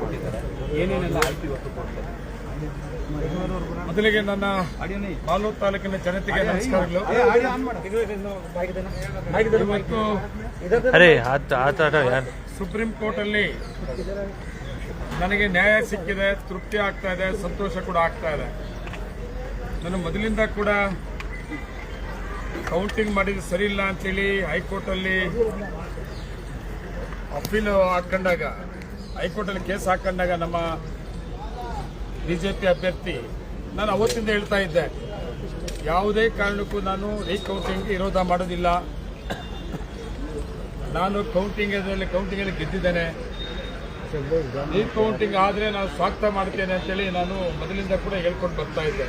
ಕೊಟ್ಟಿದ್ದಾರೆ. ಮೊದಲಿಗೆ ನನ್ನ ಮಾಲೂರು ತಾಲೂಕಿನ ಜನತೆಗೆ ನಮಸ್ಕಾರಗಳು. ಇವತ್ತು ಸುಪ್ರೀಂ ಕೋರ್ಟ್ ಅಲ್ಲಿ ನನಗೆ ನ್ಯಾಯ ಸಿಕ್ಕಿದೆ ತೃಪ್ತಿ ಆಗ್ತಾ ಇದೆ ಸಂತೋಷ ಕೂಡ ಆಗ್ತಾ ಇದೆ. ನಾನು ಮೊದಲಿಂದ ಕೂಡ ಕೌಂಟಿಂಗ್ ಮಾಡಿದ್ರೆ ಸರಿ ಇಲ್ಲ ಅಂತೇಳಿ ಹೈಕೋರ್ಟಲ್ಲಿ ಅಪೀಲ್ ಹಾಕೊಂಡಾಗ, ಹೈಕೋರ್ಟಲ್ಲಿ ಕೇಸ್ ಹಾಕೊಂಡಾಗ ನಮ್ಮ ಬಿಜೆಪಿ ಅಭ್ಯರ್ಥಿ ನಾನು ಅವತ್ತಿಂದ ಹೇಳ್ತಾ ಇದ್ದೆ, ಯಾವುದೇ ಕಾರಣಕ್ಕೂ ನಾನು ರೀಕೌಂಟಿಂಗ್ ವಿರೋಧ ಮಾಡೋದಿಲ್ಲ. ನಾನು ಕೌಂಟಿಂಗ್ ಕೌಂಟಿಂಗ್ ಅಲ್ಲಿ ಗೆದ್ದಿದ್ದೇನೆ. ರೀಕೌಂಟಿಂಗ್ ಆದರೆ ನಾನು ಸ್ವಾಗತ ಮಾಡ್ತೇನೆ ಅಂತೇಳಿ ನಾನು ಮೊದಲಿಂದ ಕೂಡ ಹೇಳ್ಕೊಂಡು ಬರ್ತಾ ಇದ್ದೆ.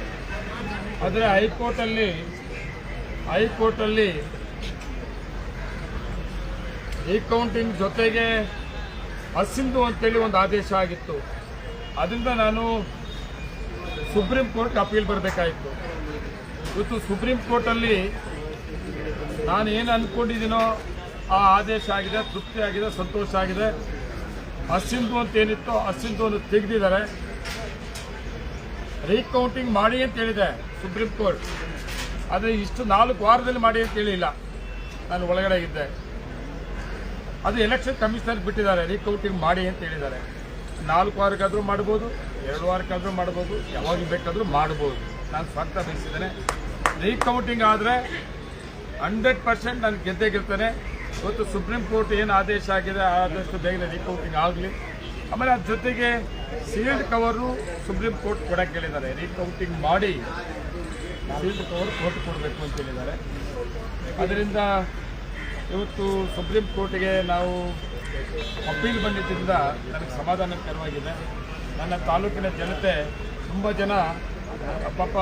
ಆದರೆ ಹೈಕೋರ್ಟಲ್ಲಿ ಹೈಕೋರ್ಟಲ್ಲಿ ರೀಕೌಂಟಿಂಗ್ ಜೊತೆಗೆ ಅಸಿಂಧು ಅಂತೇಳಿ ಒಂದು ಆದೇಶ ಆಗಿತ್ತು. ಅದರಿಂದ ನಾನು ಸುಪ್ರೀಂ ಕೋರ್ಟ್ ಅಪೀಲ್ ಬರಬೇಕಾಯಿತು. ಇವತ್ತು ಸುಪ್ರೀಂ ಕೋರ್ಟಲ್ಲಿ ನಾನು ಏನು ಅಂದ್ಕೊಂಡಿದ್ದೀನೋ ಆ ಆದೇಶ ಆಗಿದೆ, ತೃಪ್ತಿ ಆಗಿದೆ, ಸಂತೋಷ ಆಗಿದೆ. ಅಸಿಂಧು ಅಂತ ಏನಿತ್ತೋ ಅಸಿಂಧುವನ್ನು ತೆಗೆದಿದ್ದಾರೆ. ರೀಕೌಂಟಿಂಗ್ ಮಾಡಿ ಅಂತ ಹೇಳಿದೆ ಸುಪ್ರೀಂ ಕೋರ್ಟ್. ಆದರೆ ಇಷ್ಟು ನಾಲ್ಕು ವಾರದಲ್ಲಿ ಮಾಡಿ ಅಂತ ಹೇಳಿಲ್ಲ. ನಾನು ಒಳಗಡೆ ಇದ್ದೆ. ಅದು ಎಲೆಕ್ಷನ್ ಕಮಿಷನರ್ ಬಿಟ್ಟಿದ್ದಾರೆ ರೀಕೌಂಟಿಂಗ್ ಮಾಡಿ ಅಂತ ಹೇಳಿದ್ದಾರೆ. ನಾಲ್ಕು ವಾರಕ್ಕಾದರೂ ಮಾಡ್ಬೋದು, ಎರಡು ವಾರಕ್ಕಾದರೂ ಮಾಡ್ಬೋದು, ಯಾವಾಗ ಬೇಕಾದರೂ ಮಾಡ್ಬೋದು. ನಾನು ಸ್ವಾಗತ ಬಯಸಿದ್ದೇನೆ ರೀಕೌಂಟಿಂಗ್ ಆದರೆ ಹಂಡ್ರೆಡ್ ಪರ್ಸೆಂಟ್ ನಾನು ಗೆದ್ದೇ ಗೆಲ್ತೇನೆ. ಇವತ್ತು ಸುಪ್ರೀಂ ಕೋರ್ಟ್ ಏನು ಆದೇಶ ಆಗಿದೆ ಆದಷ್ಟು ಬೇಗನೆ ರೀಕೌಂಟಿಂಗ್ ಆಗಲಿ. ಆಮೇಲೆ ಅದ್ರ ಜೊತೆಗೆ ಸೀಲ್ಡ್ ಕವರು ಸುಪ್ರೀಂ ಕೋರ್ಟ್ ಕೊಡಕ್ಕೆ ಹೇಳಿದ್ದಾರೆ. ರೀಕೌಂಟಿಂಗ್ ಮಾಡಿ ಸೀಲ್ಡ್ ಕವರ್ ಕೋರ್ಟ್ ಕೊಡಬೇಕು ಅಂತ ಹೇಳಿದ್ದಾರೆ. ಅದರಿಂದ ಇವತ್ತು ಸುಪ್ರೀಂ ಕೋರ್ಟ್ಗೆ ನಾವು ಅಪೀಲ್ ಬಂದಿದ್ದರಿಂದ ನನಗೆ ಸಮಾಧಾನಕರವಾಗಿದೆ ನನ್ನ ತಾಲೂಕಿನ ಜನತೆ ತುಂಬ ಜನ, ಪಾಪ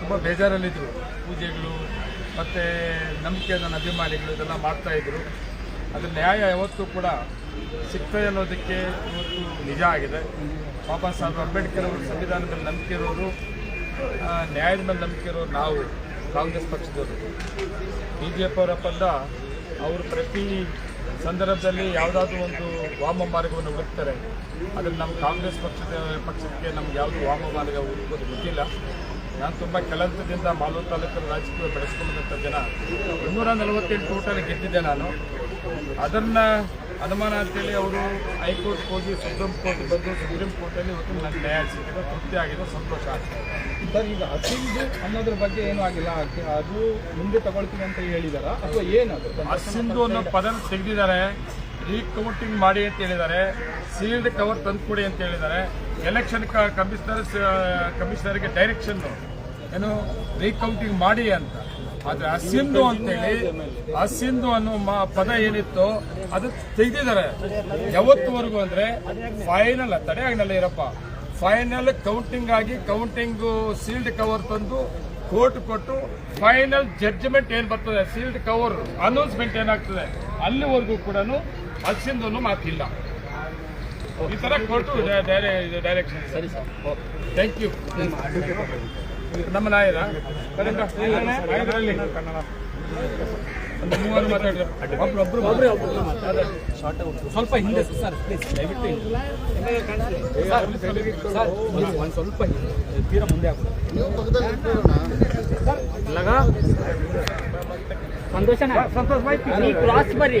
ತುಂಬ ಬೇಜಾರಲ್ಲಿದ್ದರು. ಪೂಜೆಗಳು, ಮತ್ತು ನಂಬಿಕೆ, ನನ್ನ ಅಭಿಮಾನಿಗಳು ಇದೆಲ್ಲ ಮಾಡ್ತಾಯಿದ್ರು ಅದು ನ್ಯಾಯ ಯಾವತ್ತೂ ಕೂಡ ಸಿಗ್ತದೆ ಅನ್ನೋದಕ್ಕೆ ಇವತ್ತು ನಿಜ ಆಗಿದೆ. ಬಾಬಾ ಸಾಹೇಬ್ ಅಂಬೇಡ್ಕರ್ ಅವರು ಸಂವಿಧಾನದಲ್ಲಿ ನಂಬಿಕೆ ಇರೋರು ನ್ಯಾಯದ ಮೇಲೆ ನಂಬಿಕೆ ಇರೋರು ನಾವು. ಕಾಂಗ್ರೆಸ್ ಪಕ್ಷದವರು ಬಿ ಜೆ ಅವರ ಪ್ರತಿ ಸಂದರ್ಭದಲ್ಲಿ ಯಾವುದಾದ್ರೂ ಒಂದು ವಾಮ ಮಾರ್ಗವನ್ನು ಹುಡುಕ್ತಾರೆ. ಅದನ್ನು ನಮ್ಮ ಕಾಂಗ್ರೆಸ್ ಪಕ್ಷದ ಪಕ್ಷಕ್ಕೆ ನಮ್ಗೆ ಯಾವುದು ವಾಮ ಮಾರ್ಗ ಹುಡುಕೋದು ಗೊತ್ತಿಲ್ಲ. ನಾನು ತುಂಬ ಕೆಲಸದಿಂದ ಮಾಲೂರು ತಾಲೂಕಿನ ರಾಜಕೀಯ ಬೆಳೆಸ್ಕೊಂಡಂಥ ಜನ. ಇನ್ನೂರ ನಲವತ್ತೆಂಟು ಟೋಟಲ್ ಗೆದ್ದಿದ್ದೆ ನಾನು. ಅದನ್ನು ಅನುಮಾನ ಅಂತೇಳಿ ಅವರು ಹೈಕೋರ್ಟ್ ಹೋಗಿ ಸುಪ್ರೀಂ ಕೋರ್ಟ್ ಬಂದು ಸುಪ್ರೀಂ ಕೋರ್ಟಲ್ಲಿ ಇವತ್ತು ನನಗೆ ನ್ಯಾಯ ಸಿಕ್ಕಿದೆ ತೃಪ್ತಿ ಆಗಿದೆ ಸಂತೋಷ ಆಗ್ತದೆ ಸರ್ ಈಗ ಅಸಿಂಧು ಅನ್ನೋದ್ರ ಬಗ್ಗೆ ಏನೂ ಆಗಿಲ್ಲ. ಅದ್- ಅದು ಮುಂದೆ ತಗೊಳ್ತೀನಿ ಅಂತ ಹೇಳಿದಾರ? ಅಥವಾ ಏನದು ಅಸಿಂಧು ಅನ್ನೋ ಪದ ತೆಗೆದಿದ್ದಾರೆ. ರೀಕೌಂಟಿಂಗ್ ಮಾಡಿ ಅಂತ ಹೇಳಿದ್ದಾರೆ. ಸೀಲ್ಡ್ ಕವರ್ ತಂದುಕೊಡಿ ಅಂತ ಹೇಳಿದ್ದಾರೆ. ಎಲೆಕ್ಷನ್ ಕಮಿಷನರ್ ಕಮಿಷನರ್ಗೆ ಡೈರೆಕ್ಷನ್ನು ಏನು? ರೀಕೌಂಟಿಂಗ್ ಮಾಡಿ ಅಂತ. ಆದ್ರೆ ಅಸಿಂಧು ಅಂತೇಳಿ ಅಸಿಂಧು ಅನ್ನೋ ಮ- ಪದ ಏನಿತ್ತು ಅದು ತೆಗೆದಿದ್ದಾರೆ. ಯಾವತ್ತುವರೆಗೂ ಅಂದ್ರೆ ಫೈನಲ್ ತಡೆ ಆಗಲಿಲ್ಲ ಇರಪ್ಪ. ಫೈನಲ್ ಕೌಂಟಿಂಗ್ ಆಗಿ ಕೌಂಟಿಂಗ್ ಸೀಲ್ಡ್ ಕವರ್ ತಂದು ಕೋರ್ಟ್ ಕೊಟ್ಟು ಫೈನಲ್ ಜಡ್ಜ್ಮೆಂಟ್ ಏನ್ ಬರ್ತದೆ? ಸೀಲ್ಡ್ ಕವರ್ ಅನೌನ್ಸ್ಮೆಂಟ್ ಏನಾಗ್ತದೆ? ಅಲ್ಲಿವರೆಗೂ ಕೂಡ ಅಸಿಂಧು ಮಾತಿಲ್ಲ. ಈ ತರ ಕೊಟ್ಟು ಡೈರೆಕ್ಷನ್. ಸರಿ ಸರ್. ಥ್ಯಾಂಕ್ ಯು ನಮ್ಮ ನಾಯರ? ಕನ್ನಡ ಒಂದು ಮೂವರು ಮಾತಾಡಿದ್ರು. ಒಬ್ರು ಒಬ್ರು ಒಬ್ರು. ಒಬ್ರು ಸ್ವಲ್ಪ ಹಿಂದೆ ಸರ್ ಪ್ಲೀಸ್ ದಯವಿಟ್ಟು. ಸರ್ ಸರ್ ಒಂದು ಸ್ವಲ್ಪ ಹಿಂದೆ. ತೀರಾ ಮುಂದೆ ಸಂತೋಷನ ಈ ಕ್ರಾಸ್ ಬರ್ರಿ.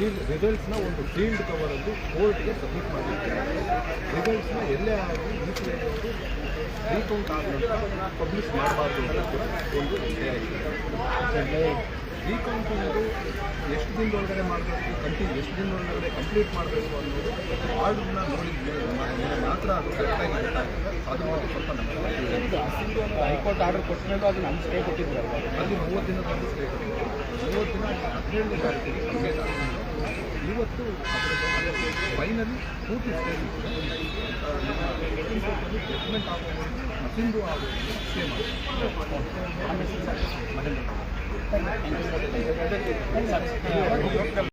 ಒಂದು ಫೀಲ್ಡ್ ರಿಸಲ್ಟ್ಸ್ನ ಒಂದು ಫೀಲ್ಡ್ ಕವರಲ್ಲಿ ಕೋರ್ಟ್ಗೆ ಸಬ್ಮಿಟ್ ಮಾಡಿರ್ತಾರೆ ರಿಸಲ್ಟ್ಸ್ನ ಎಲ್ಲೇ ಆಗಲಿ ಈ ಐ ರೀಕೌಂಟ್ ಆದ ಪಬ್ಲಿಷ್ ಮಾಡಬಾರ್ದು ಅಂತ ಕೂಡ ಒಂದು ರೀಕೌಂಟ್ ಅನ್ನೋದು ಎಷ್ಟು ದಿನದೊಳಗಡೆ ಮಾಡಬೇಕು ಕಂಟಿನ್ಯೂ ಎಷ್ಟು ದಿನದೊಳಗಡೆ ಕಂಪ್ಲೀಟ್ ಮಾಡಬೇಕು ಅನ್ನೋದು ಆರ್ಡರ್ನ ನೋಡಿದ್ಮೇಲೆ ಮಾತ್ರ ಅದು ಕರೆಕ್ಟಾಗಿ ಅದು ಅದ್ರ ಬಗ್ಗೆ ಸ್ವಲ್ಪ ನಮಗೆ ಹೈಕೋರ್ಟ್ ಆರ್ಡರ್ ಕೊಟ್ಟ ಮೇಲೂ ಅದು ನಮ್ಮ ಸ್ಟೇ ಕೊಟ್ಟಿದ್ದಾರೆ ಅಲ್ಲಿ ಮೂವತ್ತು ದಿನದಲ್ಲಿ ಸ್ಟೇ ಕೊಟ್ಟಿದ್ದಾರೆ. ಮೂವತ್ತು ದಿನ ಹದಿನೇಳನೇ ತಾರೀಕಿಗೆ ಕಂಪ್ಲೀಟ್ ಆಗಿದೆ ಇವತ್ತು ಫೈನಲಿ ಪೂರ್ತಿ ಸ್ಟೇ ಜಡ್ಜ್ಮೆಂಟ್ ಆಗೋದು ಆಗೋದು